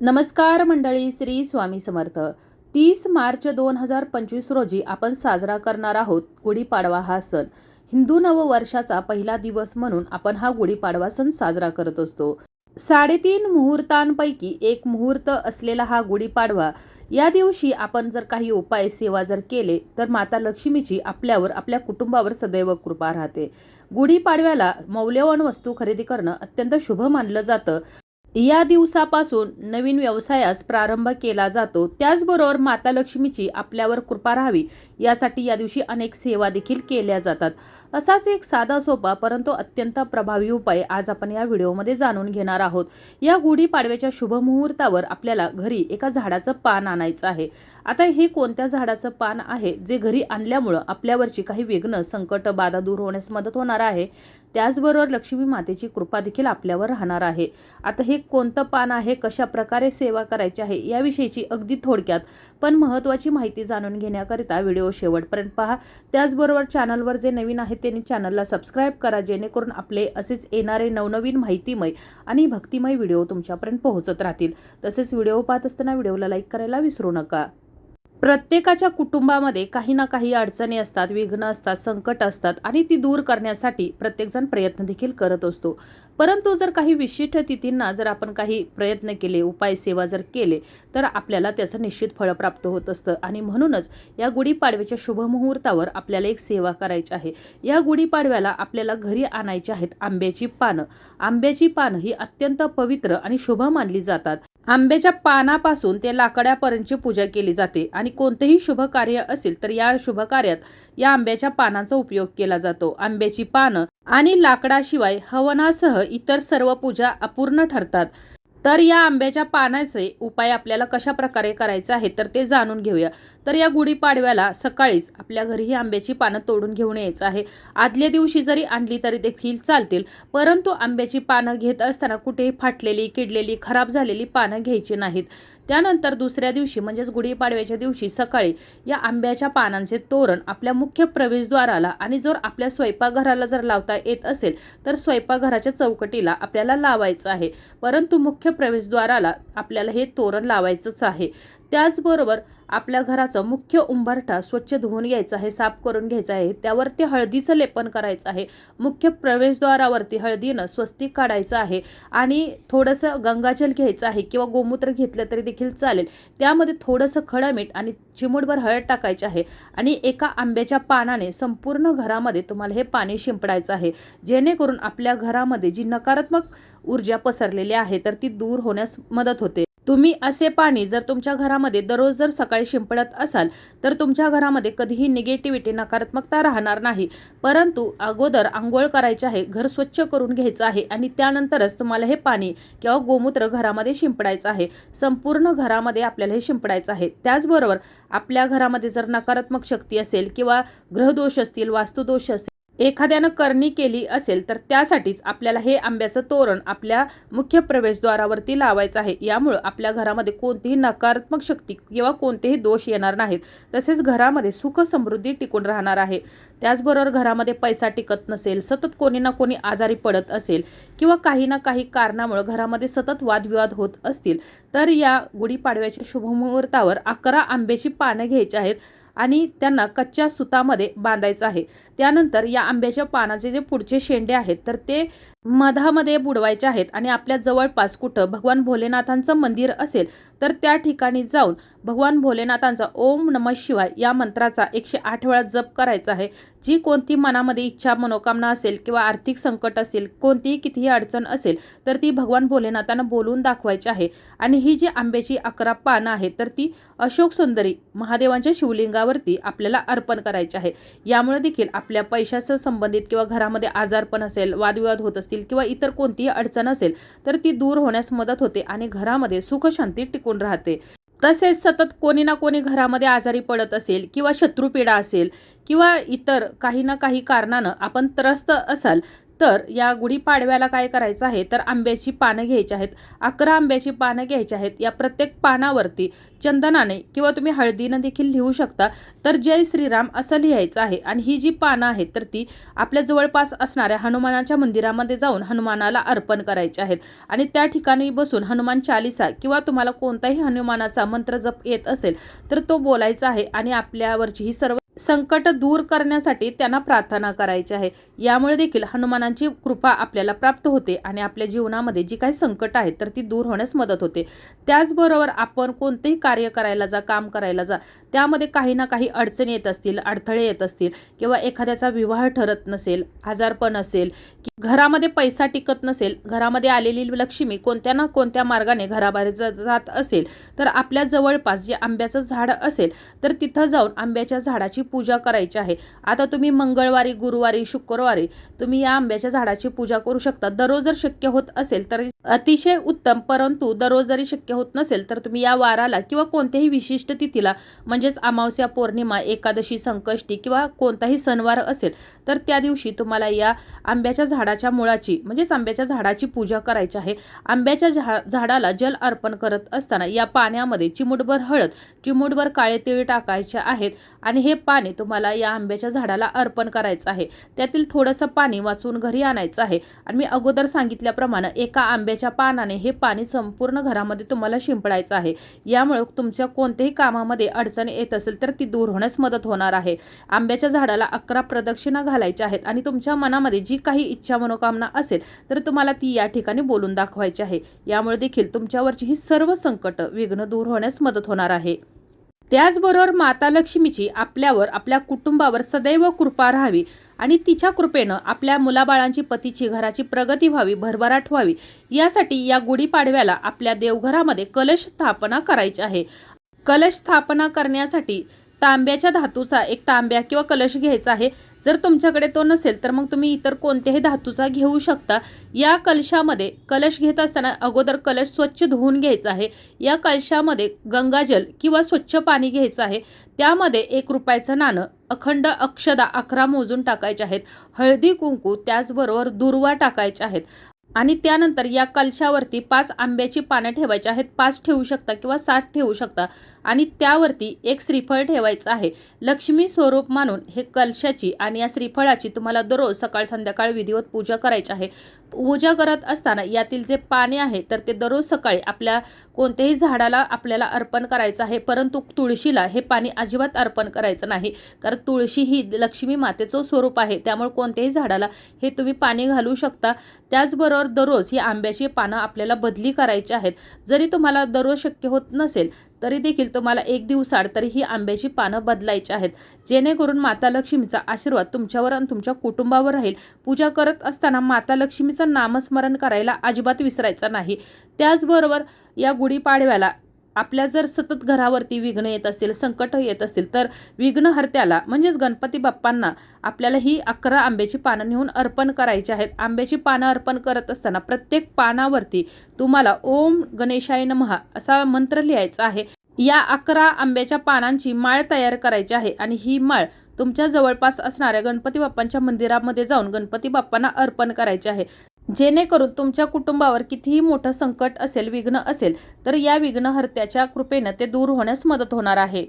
नमस्कार मंडळी श्री स्वामी समर्थ. तीस मार्च दोन हजार पंचवीस रोजी आपण साजरा करणार आहोत गुढीपाडवा हा सण. हिंदू नववर्षाचा पहिला दिवस म्हणून आपण हा गुढीपाडवा सण साजरा करत असतो. साडेतीन मुहूर्तांपैकी एक मुहूर्त असलेला हा गुढीपाडवा या दिवशी आपण जर काही उपाय सेवा जर केले तर माता लक्ष्मीची आपल्यावर आपल्या कुटुंबावर सदैव कृपा राहते. गुढीपाडव्याला मौल्यवान वस्तू खरेदी करणं अत्यंत शुभ मानलं जातं. या दिवसापासून नवीन व्यवसायास प्रारंभ केला जातो. त्याचबरोबर माता लक्ष्मीची आपल्यावर कृपा राहावी यासाठी या दिवशी अनेक सेवा देखील केल्या जातात. असाच एक साधा सोपा परंतु अत्यंत प्रभावी उपाय आज आपण या व्हिडिओमध्ये जाणून घेणार आहोत. या गुढीपाडव्याच्या शुभ मुहूर्तावर आपल्याला घरी एका झाडाचं पान आणायचं आहे. आता हे कोणत्या झाडाचं पान आहे जे घरी आणल्यामुळं आपल्यावरची काही विघ्न संकट बाधा दूर होण्यास मदत होणार आहे? त्याचबरोबर लक्ष्मी मातेची कृपा देखील आपल्यावर राहणार आहे. आता हे कोणतं पान आहे? कशा प्रकारे सेवा करायची आहे? याविषयीची अगदी थोडक्यात पण महत्त्वाची माहिती जाणून घेण्याकरिता व्हिडिओ शेवटपर्यंत पहा. त्याचबरोबर चॅनलवर जे नवीन आहे त्यांनी चॅनलला सबस्क्राईब करा जेणेकरून आपले असेच येणारे नवनवीन माहितीमय आणि भक्तिमय व्हिडिओ तुमच्यापर्यंत पोहोचत राहतील. तसेच व्हिडिओ पाहत असताना व्हिडिओला लाईक करायला विसरू नका. प्रत्येकाच्या कुटुंबामध्ये काही ना काही अडचणी असतात विघ्न असतात संकट असतात आणि ती दूर करण्यासाठी प्रत्येकजण प्रयत्न देखील करत असतो. परंतु जर काही विशिष्ट तिथींना जर आपण काही प्रयत्न केले उपाय सेवा जर केले तर आपल्याला त्याचं निश्चित फळ प्राप्त होत असतं. आणि म्हणूनच या गुढीपाडव्याच्या शुभमुहूर्तावर आपल्याला एक सेवा करायची आहे. या गुढीपाडव्याला आपल्याला घरी आणायची आहेत आंब्याची पानं. आंब्याची पानं ही अत्यंत पवित्र आणि शुभ मानली जातात. आंब्याच्या पानापासून ते लाकड्यापर्यंतची पूजा केली जाते आणि कोणतेही शुभ कार्य असेल तर या शुभ कार्यात या आंब्याच्या पानांचा उपयोग केला जातो. आंब्याची पानं आणि लाकडाशिवाय हवनासह इतर सर्व पूजा अपूर्ण ठरतात. तर या आंब्याच्या पानाचे उपाय आपल्याला कशा प्रकारे करायचे आहे तर ते जाणून घेऊया. तर या गुढीपाडव्याला सकाळीच आपल्या घरी ही आंब्याची पानं तोडून घेऊन यायचं आहे. आदल्या दिवशी जरी आणली तरी देखील चालतील परंतु आंब्याची पानं घेत असताना कुठेही फाटलेली किडलेली खराब झालेली पानं घ्यायची नाहीत. त्यानंतर दुसऱ्या दिवशी म्हणजेच गुढीपाडव्याच्या दिवशी सकाळी या आंब्याच्या पानांचे तोरण आपल्या मुख्य प्रवेशद्वाराला आणि जर आपल्या स्वयंपाकघराला जर लावता येत असेल तर स्वयंपाकघराच्या चौकटीला आपल्याला लावायचं आहे. परंतु मुख्य प्रवेशद्वाराला आपल्याला हे तोरण लावायचंच आहे. त्याचबरोबर आपल्या घराचं मुख्य उंबरठा स्वच्छ धुवून घ्यायचा आहे साफ करून घ्यायचा आहे. त्यावरती हळदीचं लेपन करायचं आहे. मुख्य प्रवेशद्वारावरती हळदीनं स्वस्तिक काढायचं आहे आणि थोडंसं गंगाजल घ्यायचं आहे किंवा गोमूत्र घेतलं तरी देखील चालेल. त्यामध्ये थोडंसं खडं मीठ आणि चिमूटभर हळद टाकायची आहे आणि एका आंब्याच्या पानाने संपूर्ण घरामध्ये तुम्हाला हे पाणी शिंपडायचं आहे. जेणेकरून आपल्या घरामध्ये जी नकारात्मक ऊर्जा पसरलेली आहे तर ती दूर होण्यास मदत होते. तुम्ही असे पाणी जर तुमच्या घरामध्ये दररोज जर सकाळी शिंपडत असाल तर तुमच्या घरामध्ये कधीही निगेटिव्हिटी नकारात्मकता राहणार नाही. परंतु अगोदर आंघोळ करायचे आहे घर स्वच्छ करून घ्यायचं आहे आणि त्यानंतरच तुम्हाला हे पाणी किंवा गोमूत्र घरामध्ये शिंपडायचं आहे. संपूर्ण घरामध्ये आपल्याला हे शिंपडायचं आहे. त्याचबरोबर आपल्या घरामध्ये जर नकारात्मक शक्ती असेल किंवा ग्रहदोष असतील वास्तुदोष असतील एखाद्यानं करणी केली असेल तर त्यासाठीच आपल्याला हे आंब्याचं तोरण आपल्या मुख्य प्रवेशद्वारावरती लावायचं आहे. यामुळं आपल्या घरामध्ये कोणतीही नकारात्मक शक्ती किंवा कोणतेही दोष येणार नाहीत. तसेच घरामध्ये सुख समृद्धी टिकून राहणार आहे. त्याचबरोबर घरामध्ये पैसा टिकत नसेल सतत कोणी ना कोणी आजारी पडत असेल किंवा काही ना काही कारणामुळं घरामध्ये सतत वादविवाद होत असतील तर या गुढीपाडव्याच्या शुभमुहूर्तावर अकरा आंब्याची पानं घ्यायची आहेत. आणि त्यांना कच्च्या सुतामध्ये बांधायचं आहे. त्यानंतर या आंब्याच्या पानाचे जे पुढचे शेंडे आहेत तर ते मधामध्ये बुडवायचे आहेत आणि आपल्या जवळपास कुठं भगवान भोलेनाथांचं मंदिर असेल तर त्या ठिकाणी जाऊन भगवान भोलेनाथांचा ओम नम शिवाय या मंत्राचा एकशे आठ वेळा जप करायचा आहे. जी कोणती मनामध्ये इच्छा मनोकामना असेल किंवा आर्थिक संकट असेल कोणतीही कितीही अडचण असेल तर ती भगवान भोलेनाथांना बोलून दाखवायची आहे. आणि ही जी आंब्याची अकरा पानं आहेत तर ती अशोक सुंदरी महादेवांच्या शिवलिंगावरती आपल्याला अर्पण करायची आहे. यामुळे देखील आपल्या पैशाचं संबंधित किंवा घरामध्ये आजारपण असेल वादविवाद होत असतील किंवा इतर कोणतीही अडचण असेल तर ती दूर होण्यास मदत होते आणि घरामध्ये सुखशांती टिकून राहते. तसेच सतत कोणी ना कोणी घरामध्ये आजारी पडत असेल किंवा शत्रुपीडा असेल किंवा इतर काही ना काही कारणानं आपण त्रस्त असाल तर या गुढीपाडव्याला काय करायचं आहे? तर आंब्याची पानं घ्यायची आहेत. अकरा आंब्याची पानं घ्यायची आहेत. या प्रत्येक पानावरती चंदनाने किंवा तुम्ही हळदीनं देखील लिहू शकता. तर जय श्रीराम असं लिहायचं आहे. आणि ही जी पानं आहेत तर ती आपल्या जवळपास असणाऱ्या हनुमानाच्या मंदिरामध्ये जाऊन हनुमानाला अर्पण करायचे आहेत. आणि त्या ठिकाणी बसून हनुमान चालिसा किंवा तुम्हाला कोणताही हनुमानाचा मंत्र जप येत असेल तर तो बोलायचा आहे. आणि आपल्यावरची ही सर्व संकट दूर करण्यासाठी त्यांना प्रार्थना करायची आहे. यामुळे देखील हनुमानांची कृपा आपल्याला प्राप्त होते आणि आपल्या जीवनामध्ये जी काही संकट आहेत तर ती दूर होण्यास मदत होते. त्याचबरोबर आपण कोणतेही कार्य करायला जा काम करायला जा त्यामध्ये काही ना काही अडचणी येत असतील अडथळे येत असतील किंवा एखाद्याचा विवाह ठरत नसेल आजारपण असेल की घरामध्ये पैसा टिकत नसेल घरामध्ये आलेली लक्ष्मी कोणत्या ना कोणत्या मार्गाने घराबाहेर जात असेल तर आपल्या जवळपास जे आंब्याचं झाड असेल तर तिथं जाऊन आंब्याच्या झाडाची पूजा करायची आहे. आता तुम्ही मंगळवारी गुरुवारी शुक्रवारी तुम्ही या आंब्याच्या झाडाची पूजा करू शकता. दररोज जर शक्य होत असेल तर अतिशय उत्तम परंतु दररोज जरी शक्य होत नसेल तर तुम्ही या वाराला किंवा कोणत्याही विशिष्ट तिथीला म्हणजे म्हणजेच अमावस्या पौर्णिमा एकादशी संकष्टी किंवा कोणताही सणवार असेल तर त्या दिवशी तुम्हाला या आंब्याच्या झाडाच्या मुळाची म्हणजेच आंब्याच्या झाडाची पूजा करायची आहे. आंब्याच्या झा झाडाला जल अर्पण करत असताना या पाण्यामध्ये चिमुटभर हळद चिमुटभर काळे तीळ टाकायचे आहेत आणि हे पाणी तुम्हाला या आंब्याच्या झाडाला अर्पण करायचं आहे. त्यातील थोडंसं पाणी वाचून घरी आणायचं आहे. आणि मी अगोदर सांगितल्याप्रमाणे एका आंब्याच्या पानाने हे पाणी संपूर्ण घरामध्ये तुम्हाला शिंपडायचं आहे. यामुळे तुमच्या कोणत्याही कामामध्ये अडचण येत असेल तर ती दूर होण्यास मदत होणार आहे. आंब्याच्या झाडाला अकरा प्रदक्षिणा घालायच्या आहेत आणि तुमच्या मनामध्ये जी काही इच्छा मनोकामना असेल तर तुम्हाला ती या ठिकाणी बोलून दाखवायची आहे. यामुळे देखील तुमच्यावरची ही सर्व संकट विघ्न दूर होण्यास मदत होणार आहे. त्याचबरोबर माता लक्ष्मीची आपल्यावर आपल्या कुटुंबावर सदैव कृपा राहावी आणि तिच्या कृपेनं आपल्या मुलाबाळांची पतीची घराची प्रगती व्हावी भरभराट व्हावी. यासाठी या गुढीपाडव्याला आपल्या देवघरामध्ये कलश स्थापना करायची आहे. कलश स्थापना करण्यासाठी तांब्याच्या धातूचा एक तांब्या किंवा कलश घ्यायचा आहे. जर तुमच्याकडे तो नसेल तर मग तुम्ही इतर कोणत्याही धातूचा घेऊ शकता. या कलशामध्ये कलश घेत असताना अगोदर कलश स्वच्छ धुवून घ्यायचा आहे. या कलशामध्ये गंगाजल किंवा स्वच्छ पाणी घ्यायचं आहे. त्यामध्ये एक रुपयाचं नाणं अखंड अक्षदा अकरा मोजून टाकायचे आहेत. हळदी कुंकू त्याचबरोबर दुर्वा टाकायचे आहेत. आणि त्यानंतर या कलशावरती पाच आंब्याची पानं ठेवायची आहेत. पाच ठेवू शकता किंवा सात ठेवू शकता. आणि त्यावरती एक श्रीफळ ठेवायचं आहे. लक्ष्मी स्वरूप मानून हे कलशाची आणि या श्रीफळाची तुम्हाला दररोज सकाळ संध्याकाळ विधिवत पूजा करायची आहे. पूजा करत असताना यातील जे पाने आहे तर ते दररोज सकाळी आपल्या कोणत्याही झाडाला आपल्याला अर्पण करायचं आहे. परंतु तुळशीला हे पाणी अजिबात अर्पण करायचं नाही. कारण तुळशी ही लक्ष्मी मातेचं स्वरूप आहे. त्यामुळे कोणत्याही झाडाला हे तुम्ही पाणी घालू शकता. त्याचबरोबर तर दररोज ही आंब्याची पानं आपल्याला बदली करायची आहेत. जरी तुम्हाला दररोज शक्य होत नसेल तरी देखील तुम्हाला एक दिवसाड तरी ही आंब्याची पानं बदलायची आहेत. जेणेकरून माता लक्ष्मीचा आशीर्वाद तुमच्यावर आणि तुमच्या कुटुंबावर राहील. पूजा करत असताना माता लक्ष्मीचं नामस्मरण करायला अजिबात विसरायचं नाही. त्याचबरोबर या गुढीपाडव्याला आपल्या जर सतत घरावरती विघ्न येत असतील संकट येत असतील तर विघ्नहर्त्याला म्हणजेच गणपती बाप्पांना आपल्याला ही अकरा आंब्याची पानं नेऊन अर्पण करायची आहेत. आंब्याची पानं अर्पण करत असताना प्रत्येक पानावरती तुम्हाला ओम गणेशाय नमहा असा मंत्र लिहायचा आहे. या अकरा आंब्याच्या पानांची माळ तयार करायची आहे आणि ही माळ तुमच्या जवळपास असणाऱ्या गणपती बाप्पांच्या मंदिरामध्ये जाऊन गणपती बाप्पांना अर्पण करायचे आहे. जेणेकरून तुमच्या कुटुंबावर कितीही मोठं संकट असेल विघ्न असेल तर या विघ्नहर्त्याच्या कृपेनं ते दूर होण्यास मदत होणार आहे.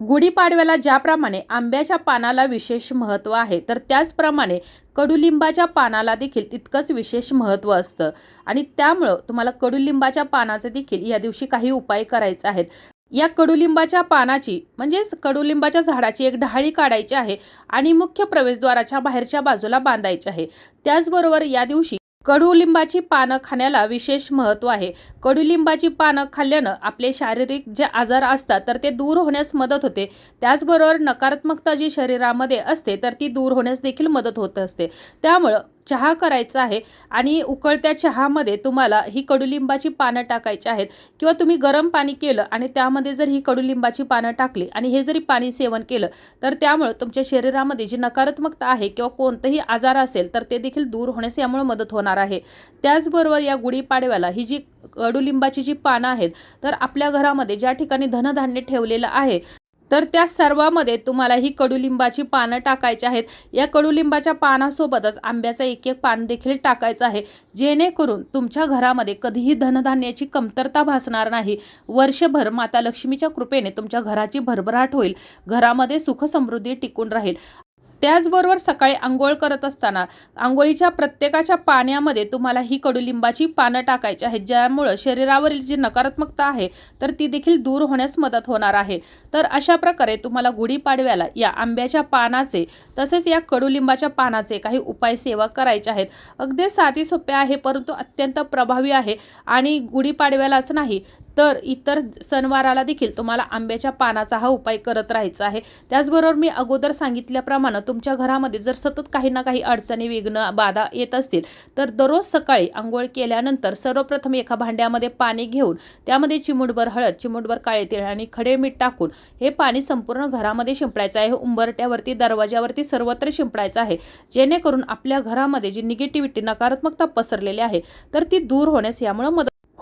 गुढीपाडव्याला ज्याप्रमाणे आंब्याच्या पानाला विशेष महत्त्व आहे तर त्याचप्रमाणे कडुलिंबाच्या पानाला देखील तितकंच विशेष महत्त्व असतं. आणि त्यामुळं तुम्हाला कडुलिंबाच्या पानाचे देखील या दिवशी काही उपाय करायचे आहेत. या कडुलिंबाच्या पानाची म्हणजेच कडुलिंबाच्या झाडाची एक डहाळी काढायची आहे आणि मुख्य प्रवेशद्वाराच्या बाहेरच्या बाजूला बांधायची आहे. त्याचबरोबर या दिवशी कडुलिंबाची पानं खाण्याला विशेष महत्त्व आहे. कडुलिंबाची पानं खाल्ल्यानं आपले शारीरिक जे आजार असतात तर ते दूर होण्यास मदत होते. त्याचबरोबर नकारात्मकता जी शरीरामध्ये असते तर ती दूर होण्यास देखील मदत होत असते. त्यामुळं चहा करायचा आहे आणि उकळत्या चहामध्ये तुम्हाला ही कडुलिंबाची पानं टाकायची आहेत. किंवा तुम्ही गरम पाणी केलं आणि त्यामध्ये जर ही कडुलिंबाची पानं टाकली आणि हे जरी पाणी सेवन केलं तर त्यामुळं तुमच्या शरीरामध्ये जी नकारात्मकता आहे किंवा कोणतंही आजार असेल तर ते देखील दूर होण्यास यामुळे मदत होणार आहे. त्याचबरोबर या गुढीपाडव्याला ही जी कडुलिंबाची जी पानं आहेत तर आपल्या घरामध्ये ज्या ठिकाणी धनधान्य ठेवलेलं आहे तर त्या सर्वामध्ये तुम्हाला ही कडुलिंबाची पानं टाकायची आहेत. या कडुलिंबाच्या पानासोबतच आंब्याचं एक एक पान देखील टाकायचं आहे. जेणेकरून तुमच्या घरामध्ये कधीही धनधान्याची कमतरता भासणार नाही. वर्षभर माता लक्ष्मीच्या कृपेने तुमच्या घराची भरभराट होईल. घरामध्ये सुख समृद्धी टिकून राहील. त्याचबरोबर सकाळी आंघोळ करत असताना आंघोळीच्या प्रत्येकाच्या पाण्यामध्ये तुम्हाला ही कडुलिंबाची पानं टाकायची आहेत ज्यामुळं शरीरावरील जी नकारात्मकता आहे तर ती देखील दूर होण्यास मदत होणार आहे. तर अशा प्रकारे तुम्हाला गुढीपाडव्याला या आंब्याच्या पानाचे तसेच या कडुलिंबाच्या पानाचे काही उपाय सेवा करायचे आहेत. अगदी साधी सोपे आहे परंतु अत्यंत प्रभावी आहे. आणि गुढीपाडव्यालाच नाही तर इतर सणवाराला देखील तुम्हाला आंब्याच्या पानाचा हा उपाय करत राहायचा आहे. त्याचबरोबर मी अगोदर सांगितल्याप्रमाणे तुमच्या घरामध्ये जर सतत काही ना काही अडचणी विघ्न बाधा येत असतील तर दररोज सकाळी आंघोळ केल्यानंतर सर्वप्रथम एका भांड्यामध्ये पाणी घेऊन त्यामध्ये चिमुटभर हळद चिमुटभर काळे तीळ आणि खडे मीठ टाकून हे पाणी संपूर्ण घरामध्ये शिंपडायचं आहे. उंबरट्यावरती दरवाज्यावरती सर्वत्र शिंपडायचं आहे. जेणेकरून आपल्या घरामध्ये जी निगेटिव्हिटी नकारात्मकता पसरलेली आहे तर ती दूर होण्यास यामुळे मदत